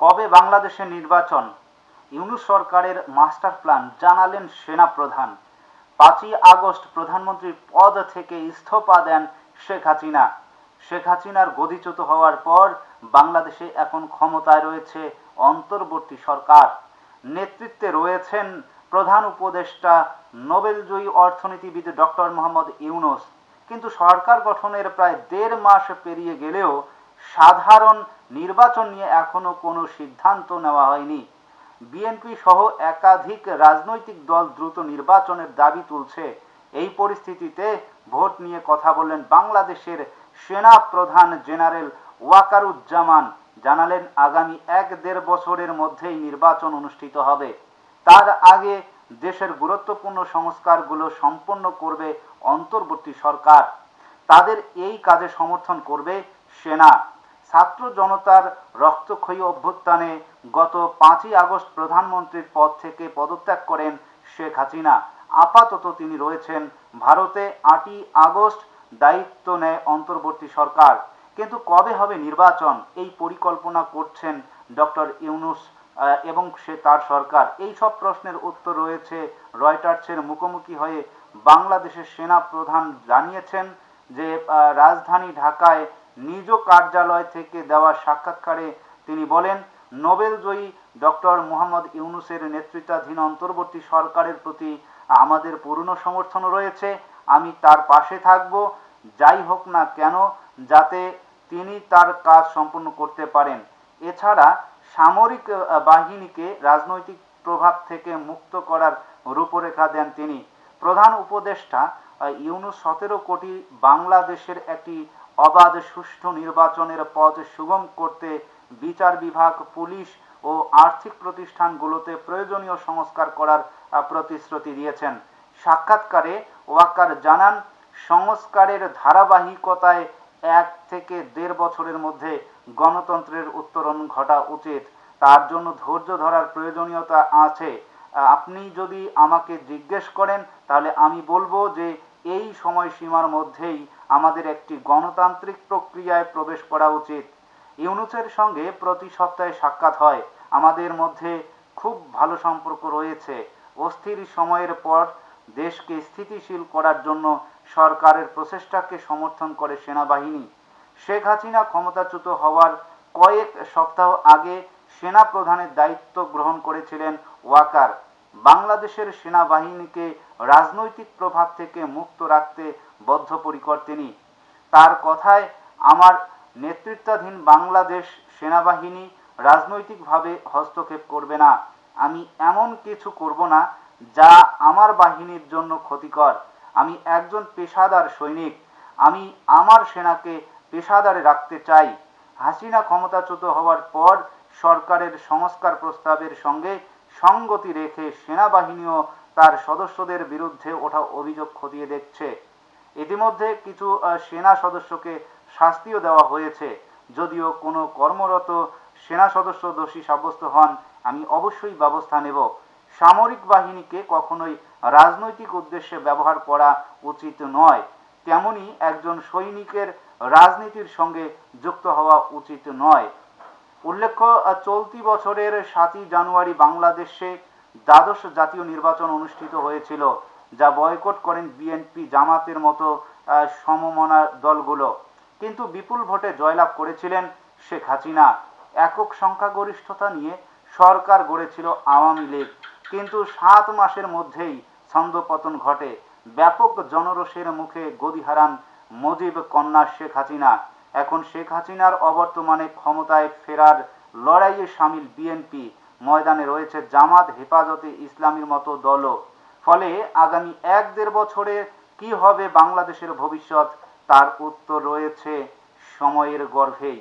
কবে বাংলাদেশে নির্বাচন? ইউনুস সরকারের মাস্টার প্ল্যান জানালেন সেনা প্রধান পাঁচই আগস্ট প্রধানমন্ত্রীর পদ থেকে ইস্তফা দেন শেখ হাসিনা। শেখ হাসিনার গদিচ্যুত হওয়ার পর বাংলাদেশে এখন ক্ষমতায় রয়েছে অন্তর্বর্তী সরকার। নেতৃত্বে রয়েছেন প্রধান উপদেষ্টা, নোবেলজয়ী অর্থনীতিবিদ ডক্টর মোহাম্মদ ইউনুস। কিন্তু সরকার গঠনের প্রায় দেড় মাস পেরিয়ে গেলেও সাধারণ নির্বাচন নিয়ে এখনও কোনো সিদ্ধান্ত নেওয়া হয়নি। বিএনপি সহ একাধিক রাজনৈতিক দল দ্রুত নির্বাচনের দাবি তুলছে। এই পরিস্থিতিতে ভোট নিয়ে কথা বললেন বাংলাদেশের সেনা প্রধান জেনারেল ওয়াকারুজ্জামান। জানালেন, আগামী এক দেড় বছরের মধ্যেই নির্বাচন অনুষ্ঠিত হবে। তার আগে দেশের গুরুত্বপূর্ণ সংস্কারগুলো সম্পন্ন করবে অন্তর্বর্তী সরকার। তাদের এই কাজে সমর্থন করবে সেনা। ছাত্র জনতার রক্তক্ষয়ী অভ্যুত্থানে গত পাঁচই আগস্ট প্রধানমন্ত্রীর পদ থেকে পদত্যাগ করেন শেখ হাসিনা। আপাতত তিনি রয়েছেন ভারতে। আটই আগস্ট দায়িত্ব নেয় অন্তর্বর্তী সরকার। কিন্তু কবে হবে নির্বাচন এই পরিকল্পনা করছেন ডক্টর ইউনুস এবং সে তার সরকার। এই সব প্রশ্নের উত্তর রয়েছে রয়টার্সের মুখোমুখি হয়ে বাংলাদেশের সেনা প্রধান জানিয়েছেন যে রাজধানী ঢাকায় নিজ কার্যালয় থেকে দেওয়া সাক্ষাৎকারে তিনি বলেন নোবেলজয়ী ডক্টর মোহাম্মদ ইউনুসের নেতৃত্বাধীন অন্তর্বর্তী সরকারের প্রতি আমাদের পূর্ণ সমর্থন রয়েছে। আমি তার পাশে থাকব। যাই হোক না কেন, যাতে তিনি তার কাজ সম্পন্ন করতে পারেন। এছাড়া সামরিক বাহিনীকে রাজনৈতিক প্রভাব থেকে মুক্ত করার রূপরেখা দেন তিনি। প্রধান উপদেষ্টা ইউনুস সতেরো কোটি বাংলাদেশের একটি অবাধ সুষ্ঠু নির্বাচনের পথ সুগম করতে বিচার বিভাগ, পুলিশ ও আর্থিক প্রতিষ্ঠানগুলোতে প্রয়োজনীয় সংস্কার করার প্রতিশ্রুতি দিয়েছেন। সাক্ষাৎকারে ওয়াকার জানান, সংস্কারের ধারাবাহিকতায় এক থেকে দেড় বছরের মধ্যে গণতন্ত্রের উত্তরণ ঘটা উচিত। তার জন্য ধৈর্য ধরার প্রয়োজনীয়তা আছে। আপনি যদি আমাকে জিজ্ঞেস করেন, তাহলে আমি বলব যে এই সময়সীমার মধ্যেই আমাদের একটি গণতান্ত্রিক প্রক্রিয়ায় প্রবেশ করা উচিত। ইউনুসের সঙ্গে প্রতি সপ্তাহে সাক্ষাৎ হয়। আমাদের মধ্যে খুব ভালো সম্পর্ক রয়েছে। অস্থির সময়ের পর দেশকে স্থিতিশীল করার জন্য সরকারের প্রচেষ্টাকে সমর্থন করে সেনাবাহিনী। শেখ হাসিনা ক্ষমতাচ্যুত হওয়ার কয়েক সপ্তাহ আগে সেনা প্রধানের দায়িত্ব গ্রহণ করেছিলেন ওয়াকার। বাংলাদেশের সেনাবাহিনীকে রাজনৈতিক প্রভাব থেকে মুক্ত রাখতে বদ্ধপরিকর তিনি। তার কথায়, আমার নেতৃত্বাধীন বাংলাদেশ সেনাবাহিনী রাজনৈতিকভাবে হস্তক্ষেপ করবে না। আমি এমন কিছু করব না যা আমার বাহিনীর জন্য ক্ষতিকর। আমি একজন পেশাদার সৈনিক। আমি আমার সেনাকে পেশাদারে রাখতে চাই। হাসিনা ক্ষমতাচ্যুত হওয়ার পর সরকারের সংস্কার প্রস্তাবের সঙ্গে সঙ্গতি রেখে সেনাবাহিনীও তার সদস্যদের বিরুদ্ধে ওঠা অভিযোগ খতিয়ে দেখছে। ইতিমধ্যে কিছু সেনা সদস্যকে শাস্তিও দেওয়া হয়েছে। যদিও কোনো কর্মরত সেনা সদস্য দোষী সাব্যস্ত হন, আমি অবশ্যই ব্যবস্থা নেব। সামরিক বাহিনীকে কখনোই রাজনৈতিক উদ্দেশ্যে ব্যবহার করা উচিত নয়। তেমনি একজন সৈনিকের রাজনীতির সঙ্গে যুক্ত হওয়া উচিত নয়। উল্লেখ্য, চলতি বছরের সাতই জানুয়ারি বাংলাদেশে দ্বাদশ জাতীয় নির্বাচন অনুষ্ঠিত হয়েছিল, যা বয়কট করেন বিএনপি জামাতের মতো সমমনা দলগুলো। কিন্তু বিপুল ভোটে জয়লাভ করেছিলেন শেখ হাসিনা। একক সংখ্যাগরিষ্ঠতা নিয়ে সরকার গড়েছিল আওয়ামী লীগ। কিন্তু সাত মাসের মধ্যেই ছন্দপতন ঘটে। ব্যাপক জনরোষের মুখে গদি হারান মুজিব কন্যা শেখ হাসিনা। এখন শেখ হাসিনার অবর্তমানে ক্ষমতায় ফেরার লড়াইয়ে সামিল বিএনপি। ময়দানে রয়েছে জামাত হেফাজতে ইসলামীর মতো দলও। ফলে আগামী এক দেড় বছরে কি হবে বাংলাদেশের ভবিষ্যৎ, তার উত্তর রয়েছে সময়ের গর্ভেই।